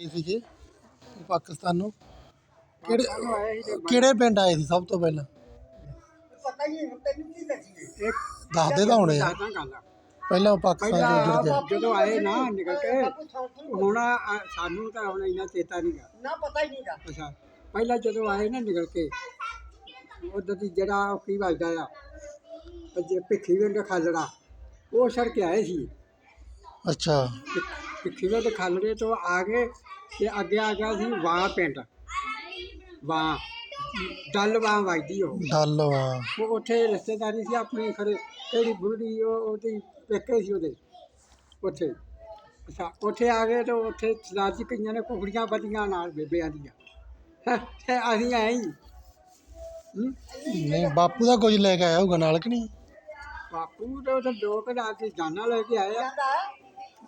ਆਏ ਸੀਗੇ ਪਾਕਿਸਤਾਨੋਂ ਕਿਹੜੇ ਕਿਹੜੇ ਪਿੰਡ ਆਏ ਸੀ ਸਭ ਤੋਂ ਪਹਿਲਾਂ? ਪਤਾ ਨਹੀਂ ਤੈਨੂੰ ਕੀ ਦੱਸੀਏ ਦੱਸਦੇ ਤਾਂ ਹੋਣੇ। ਆ ਗੱਲ ਪਹਿਲਾਂ ਉਹ ਪਾਕਿਸਤਾਨ ਜੁੜ ਗਏ ਜਦੋਂ ਆਏ ਨਾ ਨਿਕਲ ਕੇ ਹੁਣ ਆ- ਸਾਨੂੰ ਤਾਂ ਹੁਣ ਇੰਨਾ ਚੇਤਾ ਨਹੀਂਗਾ ਨਾ ਪਤਾ ਹੀ ਨਹੀਂਗਾ ਅੱਛਾ ਪਹਿਲਾਂ ਜਦੋਂ ਆਏ ਨਾ ਨਿਕਲ ਕੇ ਉਦੋਂ ਦੀ ਜਿਹੜਾ ਉਹ ਕੀ ਵੱਜਦਾ ਆ ਉਹ ਜੇ ਭਿੱਖੀ ਵਿੰਡ ਖਾਲੜਾ ਉਹ ਸੜ ਕੇ ਆਏ ਸੀ। ਅੱਛਾ। ਭਿੱਖੀ ਵਿੰਡ ਖਾਲੜੇ ਤੋਂ ਆ ਗਏ ਤੇ ਅੱਗੇ ਆ ਗਿਆ ਸੀ ਵਾਂ ਪਿੰਡ। ਵਾਂ। ਡੱਲ ਵਾਂ ਵੱਜਦੀ ਉਹ। ਡੱਲ ਵਾ। ਉਹ ਉੱਥੇ ਰਿਸ਼ਤੇਦਾਰੀ ਸੀ ਆਪਣੀ ਖਰੇ ਕਿਹੜੀ ਬੁੜੀ ਉਹ ਉਹਦੀ ਪੇਕੇ ਸੀ ਉਹਦੇ। ਉੱਥੇ। ਅੱਛਾ ਉੱਥੇ ਆ ਗਏ ਤੇ ਉੱਥੇ ਸਰਦਾਰ ਜੀ ਕਈਆਂ ਨੇ ਕੁਕੜੀਆਂ ਬੱਧੀਆਂ ਨਾਲ ਬੇਬਿਆਂ ਦੀਆਂ। ਹੈਂ, ਤੇ ਅਸੀਂ ਆਏ ਹੀ? ਨਹੀਂ ਬਾਪੂ ਦਾ ਕੁਝ ਲੈ ਕੇ ਆਇਆ ਹੋਊਗਾ ਨਾਲ ਕਿ ਨਹੀਂ? ਬਾਪੂ ਤੇ ਉੱਥੇ ਦੋ ਘੜਾ ਕੇ ਜਾਨਾਂ ਲੈ ਕੇ ਆਏ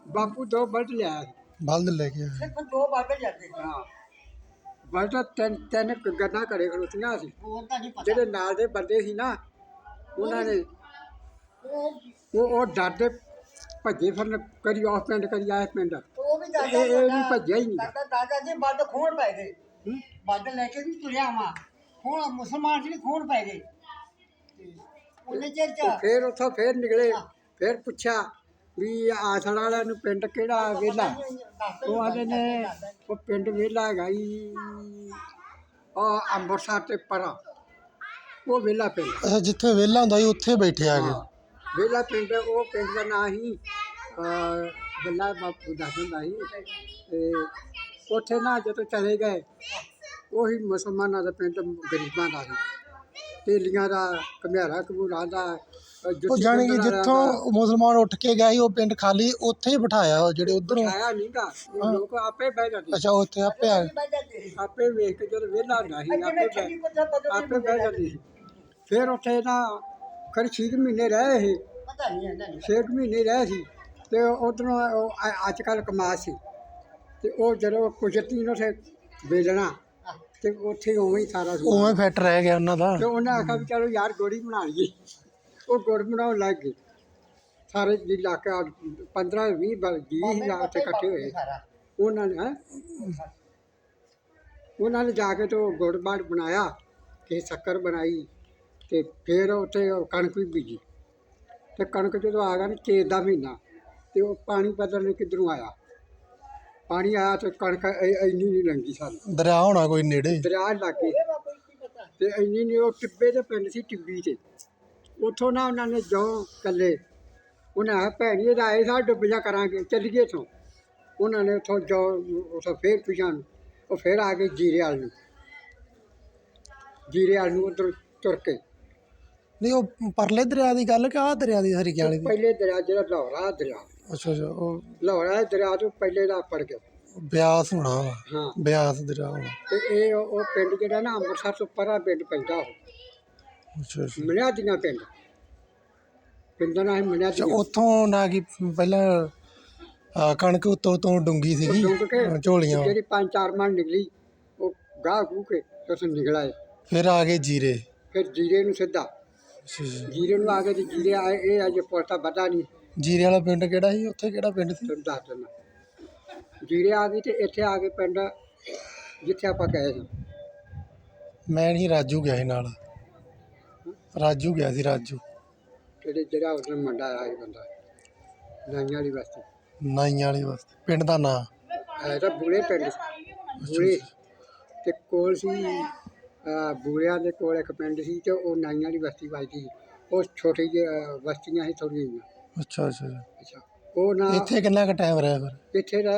ਆ ਬਾਪੂ ਦੋ ਬਲਟ ਲਿਆਇਆ ਸੀ। ਬਲਦ ਲੈ ਕੇ ਆਇਆ ਸਿਰਫ ਦੋ ਬਾਬੇ ਜਾਂਦੇ ਹਾਂ ਬਲਟ ਤਿੰਨ ਤਿੰਨ ਗੱਡਾ ਘੜੇ ਖੜੋਤੀਆਂ ਸੀ ਹੋਰ ਤਾਂ ਨਹੀਂ ਪਤਾ ਜਿਹੜੇ ਨਾਲ ਦੇ ਬੰਦੇ ਸੀ ਨਾ ਉਹਨਾਂ ਨੇ ਉਹ ਉਹ ਉਹ ਡਰਦੇ ਭੱਜੇ ਫਿਰਨ ਕਦੀ ਉਸ ਪਿੰਡ ਕਦੀ ਆਏ ਪਿੰਡ ਉਹ ਵੀ ਇਹ ਦਾਦਾ ਇਹ ਵੀ ਭੱਜਿਆ ਹੀ ਨਹੀਂ ਦਾਦਾ ਦਾਦਾ ਜੀ ਬੱਦ ਖੋਣ ਪੈ ਗਏ ਹੂੰ? ਬੱਦ ਲੈ ਕੇ ਵੀ ਤੁਰਿਆ ਵਾ ਹੁਣ ਮੁਸਲਮਾਨ ਜੀ ਖੋਣ ਪੈ ਗਏ ਤੇ ਉਹਨੇ ਚਿਰ ਚ ਉਹ ਫੇਰ ਉੱਥੋਂ ਫੇਰ ਨਿਕਲੇ ਫੇਰ ਪੁੱਛਿਆ ਵੀ ਆਸਣ ਵਾਲਿਆਂ ਨੂੰ ਪਿੰਡ ਕਿਹੜਾ ਵੇਲਾ ਉਹ ਆਦੇ ਨੇ ਉਹ ਪਿੰਡ ਵੇਲਾ ਹੈਗਾ ਜੀ। ਉਹ ਅੰਮ੍ਰਿਤਸਰ ਤੇ ਪਰਾਂ। ਉਹ ਵੇਲਾ ਪਿੰਡ। ਅੱਛਾ ਜਿੱਥੇ ਵਿਹਲਾ ਹੁੰਦਾ ਸੀ ਉੱਥੇ ਬੈਠੇ ਆ ਗਏ ਵੇਲਾ ਪਿੰਡ ਉਹ ਪਿੰਡ ਦਾ ਨਾਂ ਹੀ ਵੇਲਾ ਬਾਪੂ ਦਾ ਹੁੰਦਾ ਸੀ। ਤੇ ਉੱਥੇ ਨਾ ਜਦੋਂ ਚਲੇ ਗਏ ਉਹੀ ਮੁਸਲਮਾਨਾਂ ਦਾ ਪਿੰਡ ਗਰੀਬਾਂ ਦਾ ਸੀ। ਤੇਲੀਆਂ ਦਾ ਘਮਿਆਰਾ ਕਬੂਰਾਂ ਦਾ ਉਹ ਜਾਣੀ ਕਿ ਜਿੱਥੋਂ। ਮੁਸਲਮਾਨ ਉੱਠ ਕੇ ਗਿਆ ਸੀ ਉਹ ਪਿੰਡ ਖਾਲੀ ਉੱਥੇ ਹੀ ਬਿਠਾਇਆ ਉਹ ਜਿਹੜੇ ਉਧਰੋਂ। ਆਇਆ ਨਹੀਂਗਾ ਉਹ ਲੋਕ ਆਪੇ ਬਹਿ ਜਾਂਦੇ ਅੱਛਾ ਉੱਥੇ ਆਪੇ ਆ ਗਏ ਬਹਿ ਜਾਂਦੇ ਸੀ ਆਪੇ ਵੇਖ ਕੇ ਜਦੋਂ ਵਿਹਲਾ ਹੁੰਦਾ ਸੀ ਜਿਵੇਂ ਆਪੇ ਠੰਡੀ ਬਹਿ ਪੱਤਾ ਬਦਲ ਆਪੇ ਬਹਿ ਜਾਂਦੇ ਸੀ। ਫਿਰ ਉੱਥੇ ਨਾ ਖਰ ਛੇ ਕੁ ਮਹੀਨੇ ਰਹੇ ਇਹ ਪਤਾ ਨਹੀਂ ਇਹਨਾਂ ਨੂੰ ਛੇ ਕੁ ਮਹੀਨੇ ਰਹੇ ਸੀ ਤੇ ਉਧਰੋਂ ਅੱਜ ਕੱਲ ਕਮਾਸ ਸੀ। ਤੇ ਉਹ ਜਦੋਂ ਕੁਜਤੀ ਨੂੰ ਉੱਥੇ ਵੇਲਣਾ ਤੇ ਉੱਥੇ ਉਵੇਂ ਹੀ ਸਾਰਾ ਸਮਾਨ। ਉਵੇਂ ਫਿੱਟ ਰਹਿ ਗਿਆ ਉਹਨਾਂ ਦਾ। ਤੇ ਉਹਨੇ ਆਖਿਆ ਵੀ ਚਲੋ ਯਾਰ ਗੋੜੀ ਬਣਾ ਲਈਏ। ਉਹ ਗੁੜ ਬਣਾਉਣ ਲੱਗ ਗਏ ਸਾਰੇ ਜੀ ਇਲਾਕਾ 15 20 ਜੀ ਹੀ ਉੱਥੇ ਇਕੱਠੇ ਹੋਏ। ਉਹਨਾਂ ਨੇ ਹੈਂ? ਉਹਨਾਂ ਨੇ ਜਾ ਕੇ ਤੇ ਗੁੜ ਬਾੜ ਬਣਾਇਆ ਤੇ ਸ਼ੱਕਰ ਬਣਾਈ ਤੇ ਫਿਰ ਉੱਥੇ ਉਹ ਕਣਕ ਵੀ ਬੀਜੀ। ਤੇ ਕਣਕ ਜਦੋਂ ਆ ਗਿਆ ਨਾ ਚੇਤ ਦਾ ਮਹੀਨਾ ਤੇ ਉਹ ਪਾਣੀ ਪਤਾ ਨਹੀਂ ਕਿੱਧਰੋਂ ਆਇਆ। ਪਾਣੀ ਆਇਆ ਤੇ ਕਣਕ ਇੰਨੀ ਨਹੀਂ ਲੰਗੀ ਸਾਨੂੰ ਦਰਿਆ ਹੋਣਾ ਕੋਈ ਨੇੜੇ? ਦਰਿਆ ਲੱਗੇ ਤੇ ਇੰਨੀ ਨਹੀਂ ਉਹ ਟਿੱਬੇ ਦੇ ਪਿੰਡ ਸੀ ਟਿੱਬੀ ਤੇ। ਉੱਥੋਂ ਨਾ ਉਹਨਾਂ ਨੇ ਜੋ ਕੱਲੇ ਉਹਨਾਂ ਆ ਭੈਣੀ ਇਹਦਾ ਆਏ ਸਾ ਡੁੱਬੀਆਂ ਕਰਾਂਗੇ ਚੱਲੀਏ ਇੱਥੋਂ। ਉਹਨਾਂ ਨੇ ਉੱਥੋਂ ਜੋ ਉੱਥੋਂ ਫੇਰ ਪਿਛਾਂ ਨੂੰ ਉਹ ਫੇਰ ਆ ਗਏ ਜੀਰੇ ਵਾਲ ਨੂੰ। ਜੀਰੇ ਵਾਲ ਨੂੰ ਉਧਰ ਤੁਰ ਕੇ। ਨਹੀਂ ਉਹ ਪਰਲੇ ਦਰਿਆ ਦੀ ਗੱਲ ਕਿ ਆਹ ਦਰਿਆ ਦੀ ਹਰੀਕੇ ਵਾਲੀ ਦੀ? ਪਹਿਲੇ ਦਰਿਆ ਜਿਹੜਾ ਲਾਹੌਰਾ ਦਰਿਆ। ਅੱਛਾ ਅੱਛਾ ਉਹ ਲਾਹੌਰਾ ਦਰਿਆ ਤੋਂ ਪਹਿਲੇ ਦਾ ਪੜ ਗਿਆ। ਬਿਆਸ ਹੋਣਾ ਵਾ। ਹਾਂ। ਬਿਆਸ ਦਰਿਆ ਹੋਣਾ। ਤੇ ਇਹ ਉਹ ਉਹ ਪਿੰਡ ਜਿਹੜਾ ਨਾ ਅੰਮ੍ਰਿਤਸਰ ਤੋਂ ਪਰਾਂ ਪਿੰਡ ਪੈਂਦਾ ਉਹ। ਅੱਛਾ ਅੱਛਾ। ਮਨਿਆ ਦੀਆਂ ਪਿੰਡ। ਪਿੰਡ ਦਾ ਨਾਮ ਮਨਿਆ ਅੱਛਾ ਦੀਆਂ ਉੱਥੋਂ ਨਾ ਕਿ ਪਹਿਲਾਂ ਆ, ਕਣਕ ਉੱਤੋਂ ਤੋਂ ਡੁੰਗੀ ਸੀਗੀ ਡੁੰਗ ਕੇ ਹਾਂ, ਝੋਲੀਆਂ। ਜਿਹੜੀ ਪੰਜ ਚਾਰ ਮਣ ਨਿਕਲੀ ਉਹ ਗਾਹ ਗੂ ਕੇ ਤੇ ਉਸ ਨਿਕਲ ਆਏ। ਫਿਰ ਆ ਗਏ ਜੀਰੇ। ਫਿਰ ਜੀਰੇ ਨੂੰ ਸਿੱਧਾ। ਅੱਛਾ, ਅੱਛਾ। ਜੀਰੇ ਨੂੰ ਆ ਕੇ ਤੇ ਜੀਰੇ ਆਏ ਇਹ ਅਜੇ ਪੋਤਾ ਪਤਾ ਨਹੀਂ। ਜੀਰੇ ਵਾਲਾ ਪਿੰਡ ਕਿਹੜਾ ਸੀ? ਉੱਥੇ ਕਿਹੜਾ ਪਿੰਡ ਸੀ? ਤੁਹਾਨੂੰ ਦੱਸ ਦਿੰਦਾ। ਜੀਰੇ ਆ ਗਈ ਤੇ ਇੱਥੇ ਆ ਕੇ ਪਿੰਡ ਜਿੱਥੇ ਆਪਾਂ ਗਏ ਸੀ। ਮੈਂ ਨਹੀਂ ਰਾਜੂ ਗਿਆ ਸੀ ਨਾਲ। ਰਾਜੂ ਗਿਆ ਸੀ ਰਾਜੂ। ਜਿਹੜੇ ਜਿਹੜਾ ਉਸ ਨੂੰ ਮੁੰਡਾ ਆਇਆ ਸੀ ਬੰਦਾ? ਨਾਈਆਂ ਵਾਲੀ ਵਸਤੀ ਨਾਈਆਂ ਵਾਲੀ ਵਾਸਤੇ ਪਿੰਡ ਦਾ ਨਾਂ। ਹੈ ਤਾਂ ਬੂੜੇ ਪਿੰਡ। ਬੂੜੇ ਤੇ ਕੋਲ ਸੀ ਅਹ ਬੂੜਿਆਂ ਦੇ ਕੋਲ ਇੱਕ ਪਿੰਡ ਸੀ ਤੇ ਉਹ ਨਾਈਆਂ ਵਾਲੀ ਬਸਤੀ ਵੱਜਦੀ ਸੀ। ਉਹ ਛੋਟੀ ਜਿਹੀ ਅਹ, ਬਸਤੀਆਂ ਸੀ ਥੋੜ੍ਹੀਆਂ ਜਿਹੀਆਂ। ਅੱਛਾ ਅੱਛਾ ਅੱਛਾ। ਅੱਛਾ ਉਹ ਨਾ ਇੱਥੇ ਕਿੰਨਾ ਕੁ ਟਾਈਮ ਰਿਹਾ ਫਿਰ? ਇੱਥੇ ਦਾ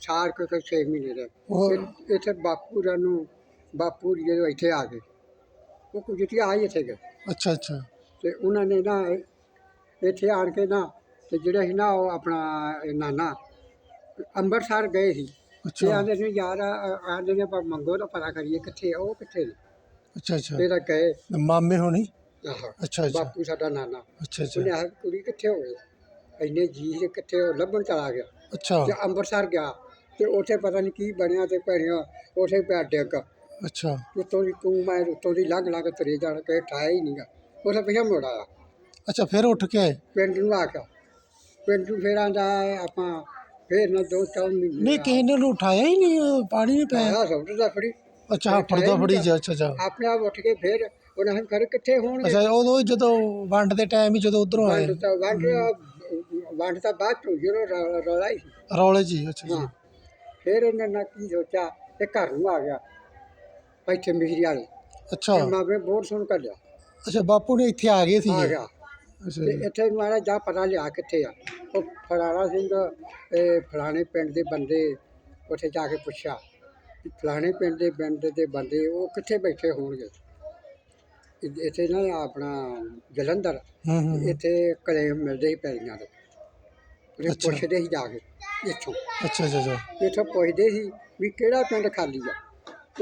ਸਾਲ ਕੁ ਕੁ ਛੇ ਮਹੀਨੇ ਦਾ ਉਹ ਇੱਥੇ ਬਾਪੂ ਰਾਂ ਨੂੰ ਬਾਪੂ ਜੀ ਜਦੋਂ ਇੱਥੇ ਆ ਗਏ ਉਹ ਕੁਝ ਆ ਹੀ ਇੱਥੇ ਗਏ। ਅੱਛਾ ਅੱਛਾ। ਤੇ ਉਹਨਾਂ ਨੇ ਨਾ ਇੱਥੇ ਆਣ ਕੇ ਨਾ ਤੇ ਜਿਹੜੇ ਸੀ ਨਾ ਉਹ ਆਪਣਾ ਨਾਨਾ ਅੰਮ੍ਰਿਤਸਰ ਗਏ ਸੀ। ਤੇ ਅੱਛਾ ਆਂਦੇ ਨੇ ਯਾਰ ਆਂਦੇ ਨੇ ਆਪਾਂ ਮੰਗੋ ਤਾਂ ਪਤਾ ਕਰੀਏ ਕਿੱਥੇ ਆ, ਉਹ ਕਿੱਥੇ ਨੇ? ਅੱਛਾ ਅੱਛਾ। ਫਿਰ ਗਏ। ਮਾਮੇ ਹੋਣੀ? ਆਹੋ ਅੱਛਾ ਅੱਛਾ। ਬਾਪੂ ਸਾਡਾ ਨਾਨਾ। ਅੱਛਾ ਉਹਨੇ ਅੱਛਾ ਆਖ ਕੁੜੀ ਕਿੱਥੇ ਹੋਵੇ ਇੰਨੇ ਜੀ ਦੇ ਕਿੱਥੇ ਉਹ ਲੱਭਣ ਚਲਾ ਗਿਆ। ਅੱਛਾ। ਤੇ ਅੰਮ੍ਰਿਤਸਰ ਗਿਆ। ਤੇ ਉੱਥੇ ਪਤਾ ਨਹੀਂ ਕੀ ਬਣਿਆ ਤੇ ਭੈਣਿਆ ਉੱਥੇ ਪਿਆ ਡਿੱਗ। ਅੱਛਾ। ਉੱਤੋਂ ਦੀ ਤੂੰ ਮੈਂ ਉੱਤੋਂ ਦੀ ਲੱਗ ਲੱਗ ਤਰੇ ਜਾਣ ਕੇ ਠਾਇਆ ਹੀ ਨਹੀਂਗਾ ਉਹਦਾ ਪਿਆ ਮੁੜ ਆਇਆ। ਅੱਛਾ ਫਿਰ ਉੱਠ ਕੇ ਆਏ? ਪਿੰਡ ਨੂੰ ਆ ਕੇ ਪਿੰਡ ਨੂੰ ਫੇਰ ਆਂਦਾ ਆਪਾਂ ਫੇਰ ਨਾ ਦੋ ਚਾਰ ਮਹੀਨੇ ਨਹੀਂ ਕਿਸੇ ਨੇ ਉਹਨੂੰ ਉਠਾਇਆ ਹੀ ਨਹੀਂ ਉਹ ਪਾਣੀ ਨਹੀਂ ਪਿਆ। ਆਇਆ ਸਭ ਦਾ ਫੜੀ। ਅੱਛਾ ਹਾਪੜ ਦਾ ਫੜੀ ਜਾ ਅੱਛਾ ਅੱਛਾ। ਆਪਣੇ ਆਪ ਉੱਠ ਕੇ ਫੇਰ ਉਹਨਾਂ ਨੇ ਘਰ ਕਿੱਥੇ ਹੋਣਗੇ? ਅੱਛਾ ਉਦੋਂ ਹੀ ਜਦੋਂ ਵੰਡ ਦੇ ਟਾਈਮ ਹੀ ਜਦੋਂ ਉਧਰੋਂ ਆਏ। ਵੰਡ ਤਾਂ ਵੰਡ ਵੰਡ ਤਾਂ ਬਾਅਦ ਚੋਂ ਜਦੋਂ ਰੌਲਾ ਹੀ ਸੀ। ਰੌਲੇ ਜੀ ਅੱਛਾ ਜੀ ਹਾਂ। ਫਿਰ ਇਹਨਾਂ ਨੇ ਕੀ ਸੋਚਿਆ ਤੇ ਘਰ ਨੂੰ ਆ ਗਿਆ। ਇੱਥੇ ਮਿਹਰੀ ਵਾਲੇ ਅੱਛਾ। ਤੇ ਮਾਵੇ ਬਹੁਤ ਸੁਣ ਕਰ ਲਿਆ। ਅੱਛਾ ਬਾਪੂ ਨੇ ਇੱਥੇ ਆ ਗਏ ਸੀ। ਆ ਗਿਆ। ਅੱਛਾ ਤੇ ਇੱਥੇ ਮਾਰਾ ਜਾ ਪਤਾ ਲਿਆ ਕਿੱਥੇ ਆ। ਉਹ ਫਲਾਣਾ ਸਿੰਘ ਇਹ ਫਲਾਣੇ ਪਿੰਡ ਦੇ ਬੰਦੇ ਉੱਥੇ ਜਾ ਕੇ ਪੁੱਛਿਆ ਕਿ ਫਲਾਣੇ ਪਿੰਡ ਦੇ ਪਿੰਡ ਦੇ ਬੰਦੇ ਉਹ ਕਿੱਥੇ ਬੈਠੇ ਹੋਣਗੇ? ਇ- ਇੱਥੇ ਨਾ ਆਪਣਾ ਜਲੰਧਰ ਹੂੰ ਹੂੰ ਇੱਥੇ ਕਲੇਮ ਮਿਲਦੇ ਹੀ ਪੈਰੀਆਂ ਦੇ। ਉਹ ਅੱਛਾ। ਪੁੱਛਦੇ ਸੀ ਜਾ ਕੇ ਇੱਥੋਂ। ਅੱਛਾ ਅੱਛਾ ਅੱਛਾ। ਇੱਥੋਂ ਪੁੱਛਦੇ ਸੀ ਵੀ ਕਿਹੜਾ ਪਿੰਡ ਖਾਲੀ ਆ?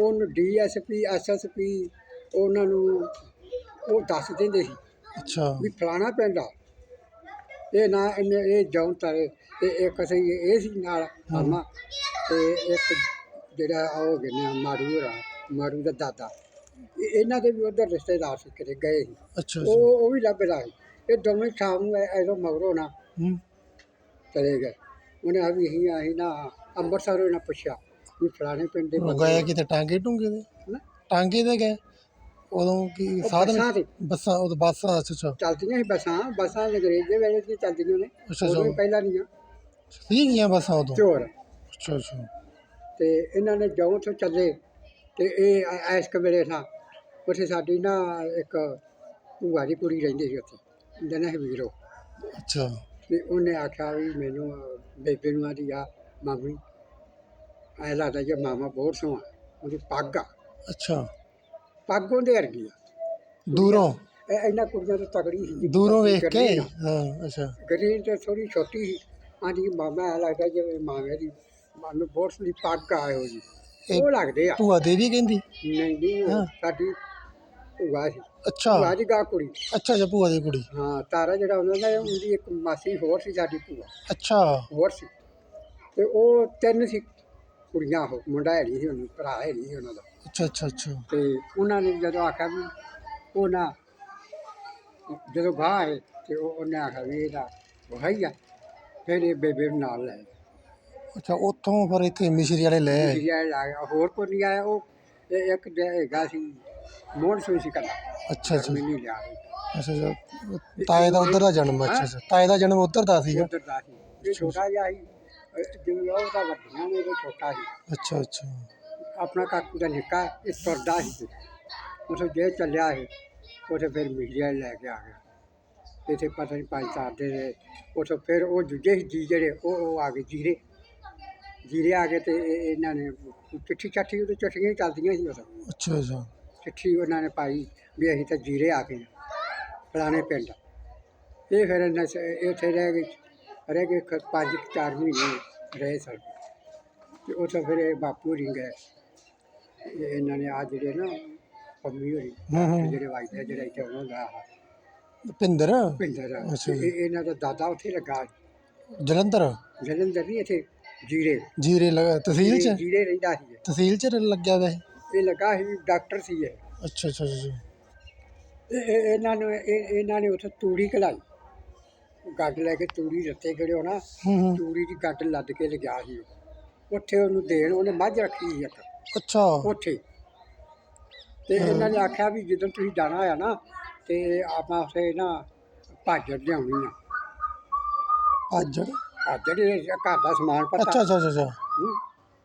ਉਹਨੂੰ ਡੀਐਸਪੀ ਐਸਐਸਪੀ ਉਹਨਾਂ ਨੂੰ ਉਹ ਦੱਸ ਦਿੰਦੇ ਸੀ ਅੱਛਾ। ਵੀ ਫਲਾਣਾ ਪਿੰਡ ਆ। ਇਹ ਨਾ ਇਹਨੇ ਇਹ ਜੌਂ ਤਰੇ ਤੇ ਇੱਕ ਸਹੀ ਇਹ ਸੀ ਨਾਲ ਮਾਮਾ ਤੇ ਇੱਕ ਜਿਹੜਾ ਉਹ ਗਨੇ ਮਾਰੂ ਹੋਰਾਂ ਮਾਰੂ ਦਾ ਦਾਦਾ। ਇਹ- ਇਹਨਾਂ ਦੇ ਵੀ ਉਧਰ ਰਿਸ਼ਤੇਦਾਰ ਸੀ ਕਿਤੇ ਗਏ ਸੀ। ਅੱਛਾ ਉਹ ਅੱਛਾ। ਉਹ ਵੀ ਲੱਭਦਾ ਸੀ ਇਹ ਦੋਵੇਂ ਸ਼ਾਮ ਨੂੰ ਐਸੋ ਮਗਰੋਂ ਨਾ ਹੂੰ। ਚਲੇ ਗਏ। ਉਹਨੇ ਆ ਵੀ ਅਸੀਂ ਆਹੀ ਨਾ ਅੰਮ੍ਰਿਤਸਰੋਂ ਨਾ ਪੁੱਛਿਆ। ਵੀ ਫਲਾਣੇ ਪਿੰਡ ਦੇ ਉਹ ਬੰਦੇ ਗਏ ਕਿਤੇ ਟਾਂਗੇ ਟੁੰਗੇ ਦੇ? ਨਾ, ਟਾਂਗੇ ਦੇ ਗਏ? ਉਦੋਂ ਕੀ ਉਹ ਸਾਧਨ ਬੱਸਾਂ ਤੇ। ਬੱਸਾਂ ਉਹ ਬੱਸਾਂ ਅੱਛਾ ਅੱਛਾ। ਚੱਲਦੀਆਂ ਸੀ ਬੱਸਾਂ ਬੱਸਾਂ ਅੰਗਰੇਜ਼ ਦੇ ਵੇਲੇ ਦੀ ਚੱਲਦੀਆਂ ਨੇ। ਅੱਛਾ, ਉਦੋਂ ਵੀ ਅੱਛਾ। ਪਹਿਲਾਂ ਨਹੀਂ ਸੀ ਗਈਆਂ ਬੱਸਾਂ ਉਦੋਂ? ਚੋਰ। ਅੱਛਾ ਅੱਛਾ। ਤੇ ਇਹਨਾਂ ਨੇ ਜਿਉਂ ਤੋਂ ਚੱਲੇ ਤੇ ਇਹ ਐ- ਐਸ ਕ ਵੇਲੇ ਨਾ ਉੱਥੇ ਸਾਡੀ ਨਾ ਇੱਕ ਭੂਆ ਦੀ ਕੁੜੀ ਰਹਿੰਦੀ ਸੀ ਉੱਥੇ। ਜਨਾ ਵੀਰੋ। ਅੱਛਾ। ਤੇ ਉਹਨੇ ਆਖਿਆ ਵੀ ਮੈਨੂੰ ਅਹ, ਬੇਬੇ ਨੂੰ ਆਦੀ ਆ ਮਾਮੀ ਐ ਲੱਗਦਾ ਜੇ ਮਾਮਾ ਬਹੁਤ ਸੋਹਣਾ ਉਹਦੀ ਪੱਗ ਆ। ਅੱਛਾ। ਪੱਗ ਉਹਦੇ ਵਰਗੀ ਆ। ਦੂਰੋਂ? ਇਹ ਇਹਨਾਂ ਕੁੜੀਆਂ ਤੋਂ ਤਗੜੀ ਸੀ। ਦੂਰੋਂ ਵੇਖ ਕੇ। ਹਾਂ ਅੱਛਾ। ਗਰੀਨ ਤੇ ਥੋੜੀ ਛੋਟੀ ਸੀ। ਆਂਦੀ ਮਾਮਾ ਐ ਲੱਗਦਾ ਜਿਵੇਂ ਮਾਮੇ ਦੀ ਮਾਮੇ ਬਹੁਤ ਸੋਹਣੀ ਪੱਗ ਆ ਉਹ ਜੀ ਉਹ ਲੱਗਦੇ ਆ। ਭੂਆ ਦੇਵੀ ਕਹਿੰਦੀ? ਨਹੀਂ ਨਹੀਂ ਉਹ ਹਾਂ। ਸਾਡੀ ਭੂਆ ਸੀ। ਅੱਛਾ। ਭੂਆ ਦੀ ਗਾ ਕੁੜੀ। ਅੱਛਾ ਅੱਛਾ ਭੂਆ ਦੀ ਕੁੜੀ। ਹਾਂ ਤਾਰਾ ਜਿਹੜਾ ਉਹਨਾਂ ਦਾ ਉਹਦੀ ਇੱਕ ਮਾਸੀ ਹੋਰ ਸੀ ਸਾਡੀ ਭੂਆ। ਅੱਛਾ। ਹੋਰ ਸੀ। ਤੇ ਉਹ ਤਿੰਨ ਸੀ। ਕੁੜੀਆਂ ਉਹ ਮੁੰਡਾ ਹੈ ਨਹੀਂ ਸੀ ਉਹਨੂੰ ਭਰਾ ਹੈ ਨਹੀਂ ਸੀ ਉਹਨਾਂ ਦਾ। ਅੱਛਾ ਅੱਛਾ ਅੱਛਾ। ਤੇ ਉਹਨਾਂ ਨੇ ਜਦੋਂ ਆਖਿਆ ਵੀ ਉਹ ਨਾ ਜਦੋਂ ਗਾਹ ਆਏ ਤੇ ਉਹ ਉਹਨੇ ਆਖਿਆ ਵੀ ਇਹਦਾ ਵਹਾਈ ਆ ਫਿਰ ਇਹ ਬੇਬੇ ਨੂੰ ਨਾਲ ਲੈ ਅੱਛਾ ਉੱਥੋਂ ਫਿਰ ਇੱਥੇ ਮਿਸ਼ਰੀ ਵਾਲੇ ਲੈ ਆਏ? ਲਾ ਗਿਆ ਹੋਰ ਕੋਈ ਨਹੀਂ ਆਇਆ ਉਹ ਇਹ ਇੱਕ ਜਿਹੜਾ ਹੈਗਾ ਸੀ ਮੋਹਨ ਸੋਈ ਸੀ ਕੱਲਾ ਅੱਛਾ ਅੱਛਾ। ਮੈਨੂੰ ਲਿਆ ਅੱਛਾ ਅੱਛਾ। ਤਾਏ ਦਾ ਉਧਰ ਦਾ ਜਨਮ ਅੱਛਾ ਅੱਛਾ। ਤਾਏ ਦਾ ਜਨਮ ਉਧਰ ਦਾ ਸੀਗਾ? ਉਧਰ ਦਾ ਸੀ। ਇਹ ਛੋਟਾ ਜਿਹਾ ਸੀ। ਅਹ ਜਿਵੇਂ ਉਹ ਤਾਂ ਵੱਡੀਆਂ ਨੇ ਉਹ ਛੋਟਾ ਸੀ ਅੱਛਾ ਅੱਛਾ ਆਪਣਾ ਕਾਕੂ ਦਾ ਨਿੱਕਾ ਇਹ ਤੁਰਦਾ ਸੀ ਉਸੇ ਜੇ ਚੱਲਿਆ ਹੈ ਉਥੇ ਫਿਰ ਮੀਡੀਆ ਲੈ ਕੇ ਆ ਗਿਆ ਇੱਥੇ ਪਤਾ ਨਹੀਂ ਪੰਜ ਚਾਰ ਦੇ ਰਹੇ ਉਥੋਂ ਫਿਰ ਉਹ ਦੂਜੇ ਸੀ ਜੀ ਜਿਹੜੇ ਉਹ ਉਹ ਆ ਗਏ ਜੀਰੇ ਜੀਰੇ ਆ ਗਏ ਤੇ ਇਹ- ਇਹਨਾਂ ਨੇ ਚਿੱਠੀ ਚੱਠੀ ਉਹਦੇ ਚਿੱਠੀਆਂ ਹੀ ਚੱਲਦੀਆਂ ਸੀ ਉਦੋਂ ਅੱਛਾ ਅੱਛਾ ਚਿੱਠੀ ਉਹਨਾਂ ਨੇ ਪਾਈ ਵੀ ਅਸੀਂ ਰਹਿ ਗਏ ਰਹਿ ਗਏ ਕ- ਪੰਜ ਕੁ ਚਾਰ ਮਹੀਨੇ ਰਹੇ ਸਨ ਤੇ ਉੱਥੋਂ ਫਿਰ ਇਹ ਬਾਪੂ ਰਿੰਗ ਗਏ ਇਹ ਇਹਨਾਂ ਨੇ ਆ ਜਿਹੜੇ ਨਾ ਪੰਮੀ ਹੋਰੀ ਹੂੰ ਹੂੰ ਜਿਹੜੇ ਵਾਈਦੇ ਜਿਹੜੇ ਇੱਥੇ ਉਹਨਾਂ ਦਾ ਆਹ ਭਿੰਦਰ ਪਿੰਦਰ ਅੱਛਾ ਜੀ। ਇਹ ਇਹਨਾਂ ਦਾ ਦਾਦਾ ਉੱਥੇ ਲੱਗਾ ਜਲੰਧਰ ਜਲੰਧਰ ਨਹੀਂ ਇੱਥੇ ਜੀਰੇ ਜੀਰੇ ਲ- ਤਹਿਸੀਲ ਚ ਜੀਰੇ ਰਹਿੰਦਾ ਸੀ ਤਹਿਸੀਲ ਚ ਲੱਗਿਆ ਵੈ ਇਹ। ਇਹ ਲੱਗਾ ਸੀ ਡਾਕਟਰ ਸੀ ਇਹ ਅੱਛਾ ਅੱਛਾ ਅੱਛਾ ਇਹ- ਇਹ- ਇਹਨਾਂ ਨੂੰ ਇਹ- ਇਹਨਾਂ ਨੇ ਉੱਥੇ ਤੂੜੀ ਕਲਾਈ ਗੱਡ ਲੈ ਕੇ ਤੂੜੀ ਰੱਤੇ ਕਿਹੜੇ ਹੋਣਾ ਹੂੰ ਤੂੜੀ ਦੀ ਗੱਡ ਲੱਦ ਕੇ ਲਿਆ ਸੀ। ਉਹ। ਉੱਥੇ ਉਹਨੂੰ ਦੇਣ ਉਹਨੇ ਮੱਝ ਰੱਖੀ ਸੀ ਇੱਕ। ਅੱਛਾ। ਉੱਥੇ। ਤੇ ਇਹਨਾਂ ਨੇ ਆਖਿਆ ਵੀ ਜਦੋਂ ਤੁਸੀਂ ਜਾਣਾ ਹੋਇਆ ਨਾ ਤੇ ਆਪਾਂ ਉੱਥੇ ਨਾ ਭਾਜੜ ਲਿਆਉਣੀ ਆ। ਅੱਜ ਭਾਜੜ ਇਹ ਘਰ ਦਾ ਸਮਾਨ ਪਤਾ। ਅੱਛਾ ਅੱਛਾ ਅੱਛਾ ਅੱਛਾ। ਹੂੰ।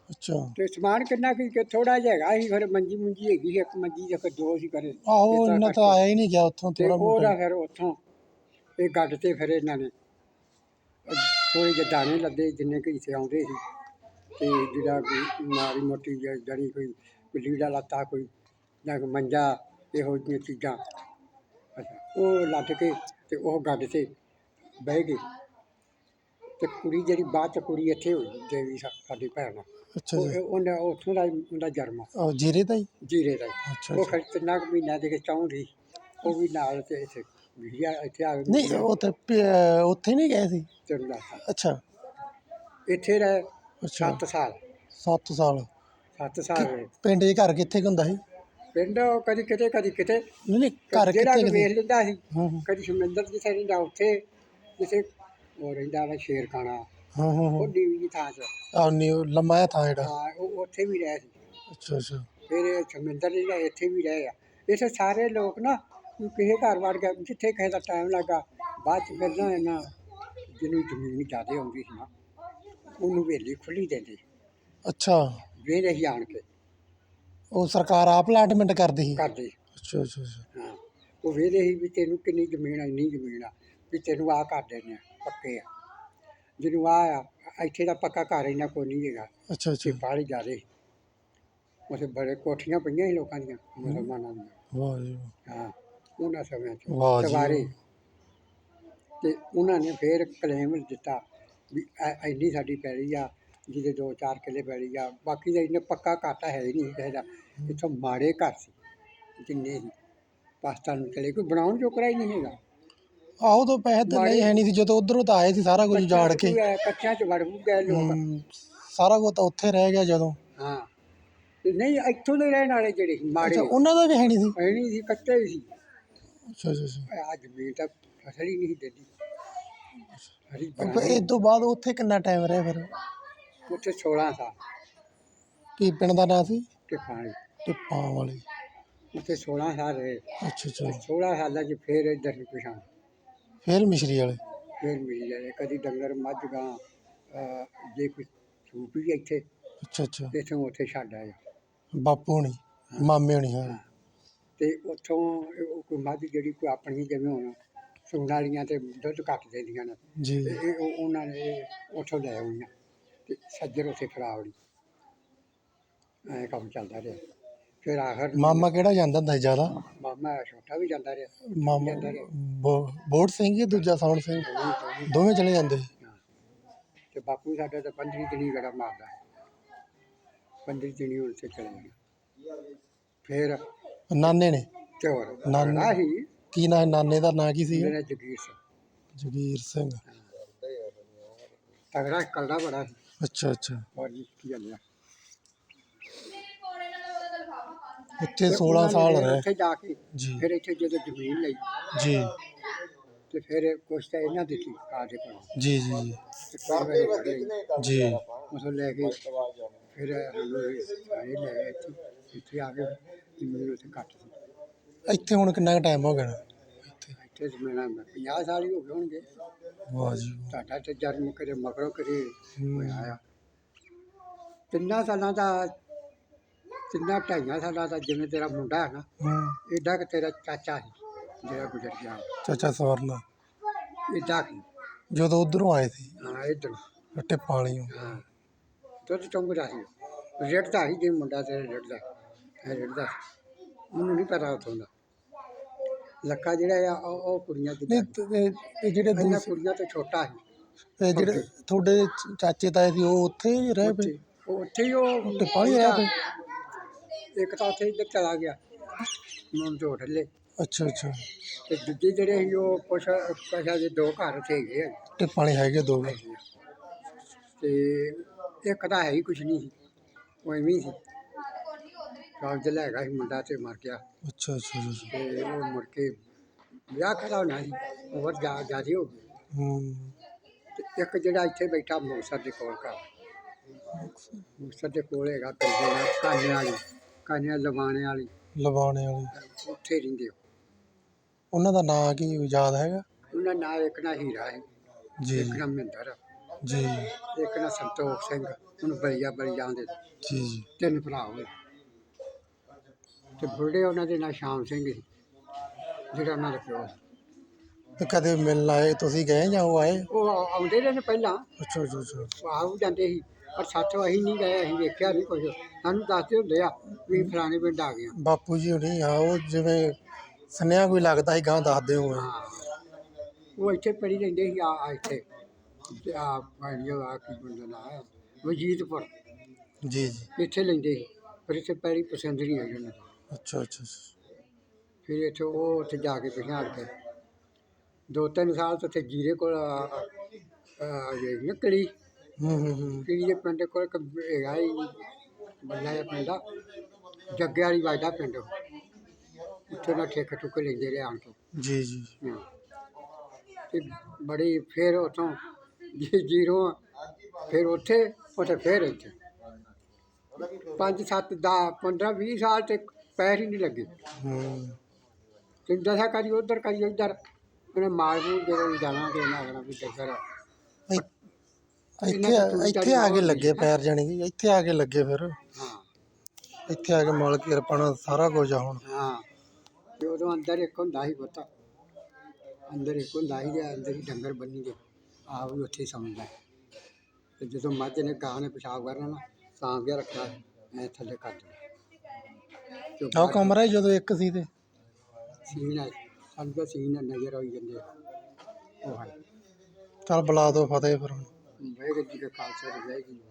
ਅੱਛਾ। ਤੇ ਸਮਾਨ ਕਿੰਨਾ ਕੀ ਕਿ ਥੋੜਾ ਜਿਹਾ ਹੈਗਾ ਸੀ ਫਿਰ ਮੰਜੀ ਮੁੰਜੀ ਹੈਗੀ ਸੀ ਇੱਕ ਮੰਜੀ ਜਾਂ ਫਿਰ ਦੋ ਸੀ ਕਰੇ ਆਹੋ ਇੰਨਾ ਤਾਂ। ਆਇਆ ਹੀ ਨਹੀਂ ਗਿਆ ਉੱਥੋਂ ਤੇ ਥੋੜਾ ਉਹਦਾ ਫਿਰ ਉੱਥੋਂ ਇਹ ਗੱਡ ਤੇ ਫਿਰ ਇਹਨਾਂ ਨੇ। ਥੋੜੇ ਜਿਹੇ ਦਾਣੇ ਲੱਦੇ ਜਿੰਨੇ ਕਿ ਇੱਥੇ ਆਉਂਦੇ ਸੀ। ਤੇ ਜਿਹੜਾ ਕੋਈ ਮਾੜੀ ਮੋਟੀ ਜਿਹੀ ਜੜੀ ਕੋਈ ਕੋਈ ਲੀੜਾ ਲੱਤਾ ਕੋਈ ਜਾਂ ਕੋਈ ਮੰਜਾ ਇਹੋ ਜਿਹੀਆਂ ਚੀਜ਼ਾਂ। ਅੱਛਾ ਉਹ ਲੱਦ ਕੇ ਤੇ ਉਹ ਗੱਡ ਤੇ ਬਹਿ ਗਏ। ਤੇ ਕੁੜੀ ਜਿਹੜੀ ਬਾਅਦ ਚ ਕੁੜੀ ਇੱਥੇ ਹੋਈ ਦੇਵੀ ਸਾ- ਸਾਡੀ ਭੈਣ ਅੱਛਾ ਉਹ ਜੀ। ਉਹਨੇ ਉੱਥੋਂ ਦਾ ਹੀ ਉਹਦਾ ਜਨਮ ਉਹ ਜੀਰੇ ਦਾ ਹੀ? ਜੀਰੇ ਦਾ ਹੀ। ਅੱਛਾ ਉਹ ਅੱਛਾ ਫਿਰ ਤਿੰਨਾਂ ਕੁ ਮਹੀਨਿਆਂ ਦੇ ਕੇ ਚੌਂਦੀ ਉਹ ਵੀ ਨਾਲ ਤੇ ਇੱਥੇ। ਵੀਰਿਆ ਇੱਥੇ ਆ ਗਈ ਨਹੀਂ ਉਹ ਤੇ ਪ- ਉੱਥੇ ਨਹੀਂ ਗਏ ਸੀ? ਤੈਨੂੰ ਦੱਸਾਂ ਅੱਛਾ। ਇੱਥੇ ਰਹਿ ਅੱਛਾ। 7 ਸਾਲ। 7 ਸਾਲ। 7 ਸਾਲ ਰਹੇ ਪਿੰਡ ਦੇ ਘਰ ਕਿੱਥੇ ਕੁ ਹੁੰਦਾ ਸੀ? ਪਿੰਡ ਉਹ ਕਦੀ ਕਿਤੇ ਕਦੀ ਕਿਤੇ। ਨਹੀਂ ਨਹੀਂ ਘਰ ਜਿਹੜਾ ਕਿੱਥੇ ਕਿ ਵੇਖ ਕਿਤੇ ਲੈਂਦਾ ਸੀ ਹਾਂ ਹਾਂ। ਕਦੀ ਸਮੁੰਦਰ ਜਿੱਥੇ ਰਹਿੰਦਾ ਉੱਥੇ ਜਿੱਥੇ ਉਹ ਰਹਿੰਦਾ ਵਾ ਸ਼ੇਰ ਖਾਣਾ। ਹਾਂ ਹਾਂ ਉਹ ਹਾਂ ਨੀਵੀਂ ਜਿਹੀ ਥਾਂ 'ਚ। ਆ ਨੀ ਲੰਮਾ ਜਿਹਾ ਥਾਂ ਜਿਹੜਾ। ਹਾਂ ਉਹ ਉੱਥੇ ਵੀ ਰਹੇ ਸੀ। ਅੱਛਾ ਅੱਛਾ। ਫਿਰ ਇਹ ਸਮਿੰਦਰ ਜਿਹੜਾ ਇੱਥੇ ਵੀ ਰਹੇ ਆ ਇੱਥੇ ਸਾਰੇ ਲੋਕ ਨਾ ਕਿਸੇ ਘਰ ਵੜ ਗਿਆ ਜਿੱਥੇ ਕਿਸੇ ਦਾ ਟਾਈਮ ਲੱਗਾ ਬਾਅਦ ਚ ਫਿਰ ਨਾ ਇਹਨਾਂ ਜਿਹਨੂੰ ਜ਼ਮੀਨ ਜ਼ਿਆਦਾ ਆਉਂਦੀ ਸੀ ਨਾ ਉਹਨੂੰ ਵੇਲੀ ਖੁੱਲੀ ਦਿੰਦੇ ਅੱਛਾ। ਵੇਲੇ ਹੀ ਆਣ ਕੇ। ਉਹ ਸਰਕਾਰ ਆਪ ਅਲਾਟਮੈਂਟ ਕਰਦੀ ਸੀ? ਕਰਦੇ ਅੱਛਾ ਅੱਛਾ ਅੱਛਾ। ਹਾਂ ਉਹ ਵੇਲੇ ਹੀ ਵੀ ਤੈਨੂੰ ਕਿੰਨੀ ਜ਼ਮੀਨ ਆ ਇੰਨੀ ਜ਼ਮੀਨ ਆ ਵੀ ਤੈਨੂੰ ਆ ਕਰ ਦੇਣੇ ਆ ਪੱਕੇ ਆ। ਜਿਹਨੂੰ ਆ ਆ ਇੱਥੇ ਦਾ ਪੱਕਾ ਘਰ ਇਹਨਾਂ ਕੋਈ ਨਹੀਂ ਹੈਗਾ। ਅੱਛਾ ਅੱਛਾ। ਬਾਹਲੀ ਜ਼ਿਆਦੇ ਉੱਥੇ ਬੜੇ ਕੋਠੀਆਂ ਪਈਆਂ ਸੀ ਲੋਕਾਂ ਦੀਆਂ ਮੁਸਲਮਾਨਾਂ ਦੀਆਂ। ਵਾਹ ਜੀ ਵਾਹ। ਹਾਂ। ਉਹਨਾਂ ਸਮਿਆਂ 'ਚ। ਵਾਹ ਜੀ। ਸਵਾਰੇ। ਤੇ ਉਹਨਾਂ ਨੇ ਫੇਰ ਕਲੇਮ ਦਿੱਤਾ ਵੀ ਐ- ਇੰਨੀ ਸਾਡੀ ਪੈਲੀ ਆ ਜਿਹਦੇ ਦੋ ਚਾਰ ਕਿੱਲੇ ਪੈਲੀ ਆ। ਬਾਕੀ ਦਾ ਇਹਨੇ ਪੱਕਾ ਘਾਟਾ ਹੈ ਹੀ ਨਹੀਂ ਕਿਸੇ ਦਾ। ਇੱਥੋਂ ਮਾੜੇ ਘਰ ਸੀ ਜਿੰਨੇ ਸੀ ਪਾਕਿਸਤਾਨ ਚਲੇ ਕੋਈ ਬਣਾਉਣ ਜੋਕਰਾ ਹੀ ਨਹੀਂ ਹੈਗਾ। ਆਹੋ ਤਾਂ ਪੈਸੇ ਤਾਂ ਨਹੀਂ ਹੈ ਨਹੀਂ ਸੀ। ਜਦੋਂ ਉਧਰੋਂ ਤਾਂ ਆਏ ਸੀ ਸਾਰਾ ਕੁਝ ਉਜਾੜ ਕੇ। ਕੱਚਿਆਂ 'ਚ ਕੱਚਿਆਂ ਚ ਵੜ ਵੂ ਗਏ ਲੋਕ। ਹਮ, ਸਾਰਾ ਕੁਝ ਤਾਂ ਉੱਥੇ ਰਹਿ ਗਿਆ ਜਦੋਂ। ਹਾਂ। ਤੇ ਨਹੀਂ ਇੱਥੋਂ ਦੇ ਰਹਿਣ ਵਾਲੇ ਜਿਹੜੇ ਸੀ ਮਾੜੇ। ਅੱਛਾ ਉਹਨਾਂ ਦਾ ਵੀ ਹੈ ਨਹੀਂ ਸੀ? ਐ ਨਹੀਂ ਸੀ ਕੱਚੇ ਹੀ ਸੀ। ਅੱਛਾ ਅੱਛਾ ਅੱਛਾ। ਅੱਜ ਜ਼ਮੀਨ ਤਾਂ ਫਸਲ ਹੀ ਨਹੀਂ ਸੀ ਦਿੰਦੀ ਹਰੀ ਫਿਰ ਬਣਾਈ ਇਹ ਤੋਂ ਬਾਅਦ ਉੱਥੇ ਕਿੰਨਾ ਟਾਈਮ ਰਿਹਾ ਫਿਰ? ਉੱਥੇ 16 ਸਾਲ। ਕੀ ਪਿੰਡ ਦਾ ਨਾਂ ਸੀ? ਤੇ ਪਾਣੀ ਟਿੱਪਾਂ ਵਾਲੇ। ਉੱਥੇ 16 ਸਾਲ ਰਹੇ। ਅੱਛਾ ਅੱਛਾ। 16 ਸਾਲਾਂ 'ਚ ਫੇਰ ਇੱਧਰ ਨੂੰ ਪਛਾਣ। ਫਿਰ ਮਿਸ਼ਰੀ ਵਾਲੇ? ਫੇਰ ਮਿਲ ਜਾਏ ਕਦੀ ਡੰਗਰ ਮੱਝ ਗਾਂ ਅਹ ਜੇ ਕੋਈ ਸੂਪ ਵੀ ਇੱਥੇ ਅੱਛਾ ਅੱਛਾ। ਤੇ ਇੱਥੋਂ ਉੱਥੇ ਛੱਡ ਆਇਆ। ਬਾਪੂ ਹੋਣੀ ਮਾਮੇ ਹੋਣੀ ਹਾਂ। ਤੇ ਉੱਥੋਂ ਉਹ ਕੋਈ ਮੱਝ ਜਿਹੜੀ ਕੋਈ ਆਪਣੀ ਜਿਵੇਂ ਹੁਣ ਸੂਣ ਵਾਲੀਆਂ ਤੇ ਦੁੱਧ ਘੱਟ ਦਿੰਦੀਆਂ ਨੇ ਜੀ। ਤੇ ਇਹ ਉਹ- ਉਹਨਾਂ ਨੇ ਉੱਥੋਂ ਲੈ ਆਉਣੀਆਂ ਤੇ ਸੱਜਰ ਉੱਥੇ ਫਰਾਵੜੀ ਐ ਕੰਮ ਚੱਲਦਾ ਰਿਹਾ। ਫਿਰ ਆਖਰ ਮਾਮਾ ਕਿਹੜਾ ਜਾਂਦਾ ਹੁੰਦਾ ਸੀ ਜ਼ਿਆਦਾ? ਮਾਮਾ ਛੋਟਾ ਵੀ ਜਾਂਦਾ ਰਿਹਾ। ਮਾਮਾ ਬੋ- ਸਿੰਘ ਜਾਂ ਦੂਜਾ ਸਾਉਣ ਸਿੰਘ? ਦੋਵੇਂ ਚਲੇ ਜਾਂਦੇ ਸੀ? ਤੇ ਬਾਪੂ ਸਾਡਾ ਤਾਂ 15 ਦਿਨੀ ਗੜਾ ਮਾਰਦਾ। 15 ਦਿਨੀ ਹੁਣ ਤੇ ਚਲੇ ਜਾਣਾ ਫਿਰ ਨਾਨੇ ਨੇ ਤੇ ਹੋਰ ਨਾਨੀ। ਬੜਾ ਹੀ ਕੀ ਨਾਂ ਨਾਨੇ ਦਾ ਨਾਂ ਕੀ ਸੀ ਮੇਰਾ ਜਗੀਰ ਸਿੰਘ ਜਗੀਰ ਸਿੰਘ ਤਗੜਾ ਕੱਲਾ ਬੜਾ ਸੀ ਅੱਛਾ ਅੱਛਾ ਹੋਰ ਜੀ ਕੀ ਚੱਲਿਆ ਇੱਥੇ 16 ਸਾਲ ਰਹੇ ਉੱਥੇ ਜਾ ਕੇ ਜੀ ਫਿਰ ਇੱਥੇ ਜਦੋਂ ਜ਼ਮੀਨ ਲਈ ਜੀ ਤੇ ਫਿਰ ਕੁਛ ਤਾਂ ਇਹਨਾਂ ਦਿੱਤੀ ਕਾਦੇ ਕੋਲ ਜੀ ਜੀ ਜੀ ਤੇ ਕੋਈ ਵੇਲੇ ਫੜ ਲਈ ਜੀ ਉਸ ਨੂੰ ਲੈ ਕੇ ਫਿਰ ਸਾਨੂੰ ਇਹ ਸਾਰੇ ਲੈ ਗਏ ਇੱਥੇ ਇੱਥੇ ਆ ਕੇ ਜ਼ਮੀਨ ਉੱਥੇ ਕੱਟ ਸੀ ਇੱਥੇ ਹੁਣ ਕਿੰਨਾ ਟਾਈਮ ਹੋ ਗਿਆ ਇੱਥੇ। ਇੱਥੇ ਜ਼ਮੀਨਾਂ 50 ਸਾਲ ਹੀ ਹੋ ਗਏ ਹੋਣਗੇ। ਵਾਹ ਜੀ ਵਾਹ। ਤੁਹਾਡਾ ਤੇ ਜਨਮ ਕਰੇ ਮਗਰੋਂ ਕਰੇ ਹੂੰ। ਹੋਇਆ ਆ। ਤਿੰਨਾਂ ਸਾਲਾਂ ਦਾ ਤਿੰਨਾਂ ਢਾਈਆਂ ਸਾਲਾਂ ਦਾ ਜਿਵੇਂ ਤੇਰਾ ਮੁੰਡਾ ਹੈ ਨਾ ਹੂੰ। ਏਡਾ ਕਿ ਤੇਰਾ ਚਾਚਾ ਸੀ ਜਿਹੜਾ ਗੁਜ਼ਰ ਗਿਆ। ਚਾਚਾ ਸਵਰਨਾ। ਏਡਾ ਕਿ। ਜਦੋਂ ਉਧਰੋਂ ਆਏ ਸੀ? ਹਾਂ ਇਧਰ। ਟਿੱਪਾਂ ਵਾਲੀਆਂ ਹਾਂ। ਦੁੱਧ ਚੁੰਗਦਾ ਸੀ। ਰਿੜਦਾ ਸੀ ਜਿਵੇਂ ਮੁੰਡਾ ਤੇਰਾ ਰਿੜਦਾ। ਹੈ ਸੀ। ਮੈਨੂੰ ਨਹੀਂ ਪਤਾ ਉਥੋਂ ਦਾ। ਲੱਕਾ ਜਿਹੜਾ ਆ ਉਹ ਉਹ ਕੁੜੀਆਂ ਦੀ ਨਹੀਂ ਤੇ ਇਹ ਜਿਹੜੇ ਇਹਨਾਂ ਦੂਸ ਕੁੜੀਆਂ ਤੋਂ ਛੋਟਾ ਸੀ। ਇਹ ਜਿਹੜੇ ਤੁਹਾਡੇ ਚਾਚੇ ਤਾਏ ਸੀ ਉਹ ਉੱਥੇ ਹੀ ਰਹਿ ਪਏ ਉੱਥੇ। ਉਹ ਉੱਥੇ ਹੀ ਉਹ ਟਿੱਪਾਂ ਹੀ ਰਹਿ ਪਏ ਇੱਕ ਤਾਂ ਉੱਥੇ ਇੱਧਰ ਚਲਾ ਗਿਆ। ਮਨ ਤੋਂ ਢੱਲੇ ਅੱਛਾ ਅੱਛਾ। ਤੇ ਦੂਜੇ ਜਿਹੜੇ ਸੀ ਉਹ ਕੁਛ ਕੁਛ ਦੇ ਦੋ ਘਰ ਉੱਥੇ ਹੈਗੇ ਆ। ਟਿੱਪਾਂ ਵਾਲੇ ਹੈਗੇ ਦੋ ਤੇ ਇੱਕ ਤਾਂ ਹੈ ਹੀ ਕੁਛ ਨਹੀਂ ਸੀ। ਉਹ ਐਵੇਂ ਹੀ ਸੀ। ਕਾਗਜ਼ ਲੈ ਗਿਆ ਸੀ ਮੁੰਡਾ ਤੇ ਮਰ ਗਿਆ। ਅੱਛਾ ਅੱਛਾ ਅੱਛਾ, ਅੱਛਾ। ਤੇ ਉਹ ਮੁੜ ਕੇ ਵਿਆਹ ਖੜਾ ਹੋਣਾ ਸੀ ਉਮਰ ਜਾ ਜਿਆਦੀ ਹੋ ਗਈ। ਤੇ ਇੱਕ ਜਿਹੜਾ ਇੱਥੇ ਬੈਠਾ ਮੂਸਰ ਦੇ ਕੋਲ ਘਰ। ਮੂਸਰ ਦੇ ਕੋਲ ਹੈਗਾ ਪਿੰਡੇ ਦਾ ਕਾਨੇ ਵਾਲੀ ਕਾਨੇ ਲਵਾਣੇ ਵਾਲੀ। ਲਵਾਣੇ ਵਾਲੇ। ਉੱਥੇ ਰਹਿੰਦੇ ਉਹ। ਉਹਨਾਂ ਦਾ ਨਾਂ ਕੀ ਯਾਦ ਹੈਗਾ? ਉਹਨਾਂ ਨਾਲ ਇੱਕ ਨਾ ਹੀਰਾ ਹੈ ਜੀ। ਇੱਕ ਨਾ ਮਹਿੰਦਰ। ਜੀ। ਇੱਕ ਨਾ ਸੰਤੋਖ ਸਿੰਘ ਉਹਨੂੰ ਬਲੀਆ ਬਲੀ ਜਾਂਦੇ ਜੀ ਜੀ। ਤਿੰਨ ਭਰਾ ਹੋਏ। ਤੇ ਬੁੱਢੇ ਉਹਨਾਂ ਦੇ ਨਾਂ ਸ਼ਾਮ ਸਿੰਘ ਸੀ ਜਿਹੜਾ ਉਹਨਾਂ ਦਾ ਪਿਓ ਸੀ। ਤੇ ਕਦੇ ਮਿਲਣ ਆਏ ਤੁਸੀਂ ਗਏ ਜਾਂ ਉਹ ਆਏ? ਉਹ ਆ- ਆਉਂਦੇ ਰਹੇ ਨੇ ਪਹਿਲਾਂ। ਅੱਛਾ ਅੱਛਾ ਅੱਛਾ। ਉਹ ਆ ਵੀ ਜਾਂਦੇ ਸੀ ਪਰ ਸਾਥੋਂ ਅਸੀਂ ਨਹੀਂ ਗਏ ਅਸੀਂ ਵੇਖਿਆ ਨਹੀਂ ਕੁਝ ਸਾਨੂੰ ਦੱਸਦੇ ਹੁੰਦੇ ਆ ਵੀ ਫਲਾਣੇ ਪਿੰਡ ਆ ਗਏ ਆ। ਬਾਪੂ ਜੀ ਹੁਣੀ ਆ ਉਹ ਜਿਵੇਂ ਸੁਨੇਹਾ ਕੋਈ ਲੱਗਦਾ ਸੀ ਗਾਂ ਦੱਸਦੇ ਹੋਏ ਹਾਂ। ਉਹ ਇੱਥੇ ਪੜੀ ਰਹਿੰਦੇ ਸੀ ਆ ਆ ਇੱਥੇ। ਤੇ ਆ ਭਾਈਓ ਆ ਕੀ ਬੰਦਾ ਨਾ ਹੈ ਵਜੀਦਪੁਰ। ਜੀ ਜੀ। ਇੱਥੇ ਲੈਂਦੇ ਸੀ ਪਰ ਇੱਥੇ ਪਹਿਲੀ ਪਸੰਦ ਨਹੀਂ ਹੋਈ ਉਹਨਾਂ ਦੀ। ਅੱਛਾ ਅੱਛਾ ਅੱਛਾ। ਫਿਰ ਇੱਥੇ ਉਹ ਉੱਥੇ ਜਾ ਕੇ ਪਛਾਣ ਕੇ ਦੋ ਤਿੰਨ ਸਾਲ ਤੋਂ ਉੱਥੇ ਜੀਰੇ ਕੋਲ ਨਿਕਲੀ ਹੂੰ ਹੂੰ ਹੂੰ ਕਿਹੜੀ ਦੇ ਪਿੰਡ ਕੋਲ ਇੱਕ ਹੈਗਾ ਹੀ ਬੰਦਾ ਜਿਹਾ ਪਿੰਡ ਆ ਜੱਗੇ ਵਾਲੀ ਵਾਜਦਾ ਪਿੰਡ ਉਹ। ਉੱਥੇ ਨਾ ਠੇਕੇ ਠੁਕੇ ਲੈਂਦੇ ਰਹੇ ਆਣ ਕੇ ਜੀ ਜੀ ਹਮ। ਤੇ ਬੜੀ ਫਿਰ ਉਥੋਂ ਜੀ ਜੀਰੋ ਫਿਰ ਉੱਥੇ ਉੱਥੇ ਫਿਰ ਇੱਥੇ ਪੰਜ ਸੱਤ ਦਾ 15 20 ਸਾਲ ਤੇ ਪੈਰ ਹੀ ਨਹੀਂ ਲੱਗੇ ਹੂੰ ਤੇ ਦਸਾ ਕਰੀ ਉਧਰ ਕਰੀ ਇੱਧਰ ਉਹਨੇ ਮਾਲ ਮੂਲ ਜਦੋਂ ਵੀ ਜਾਣਾ ਤੇ ਇਹਨਾਂ ਆਖਣਾ ਵੀ ਡੰਗਰ ਇ- ਇੱਥੇ ਇੱਥੇ ਆ ਕੇ ਲੱਗੇ ਪੈਰ ਜਾਣੀ ਕਿ ਇੱਥੇ ਆ ਕੇ ਲੱਗੇ ਫਿਰ ਹਾਂ ਇੱਥੇ ਆ ਕੇ ਮਲ ਕਿਰਪਾਣਾ ਸਾਰਾ ਕੁਝ ਆ ਹੁਣ ਹਾਂ ਤੇ ਉਦੋਂ ਅੰਦਰ ਇੱਕ ਹੁੰਦਾ ਸੀ ਪਤਾ ਅੰਦਰ ਇੱਕ ਹੁੰਦਾ ਸੀ ਤੇ ਅੰਦਰ ਹੀ ਡੰਗਰ ਬੰਨੀ ਦੇ ਆਪ ਵੀ ਉੱਥੇ ਹੀ ਸਮਝਦਾ ਤੇ ਜਦੋਂ ਮੱਝ ਨੇ ਗਾਂ ਨੇ ਪਿਸ਼ਾਬ ਕਰਨਾ ਨਾ ਸਾਂਭ ਕੇ ਰੱਖਣਾ ਐ ਥੱਲੇ ਕਰ ਦੇਣਾ ਆਹ ਕਮਰਾ ਸੀ ਜਦੋਂ ਇੱਕ ਸੀ ਤੇ। ਸੀਨ ਹੈ ਸਾਨੂੰ ਤਾਂ ਸੀਨ ਨਜ਼ਰ ਆਈ ਜਾਂਦੇ ਆ। ਉਹ ਹੈ। ਚੱਲ ਬੁਲਾ ਦੋ ਫਤਿਹ ਫਿਰ ਹੁਣ। ਵਾਹਿਗੁਰੂ ਜੀ ਕਾ ਖਾਲਸਾ ਵਾਹਿਗੁਰੂ ਜੀ ਕੀ ਫਤਿਹ।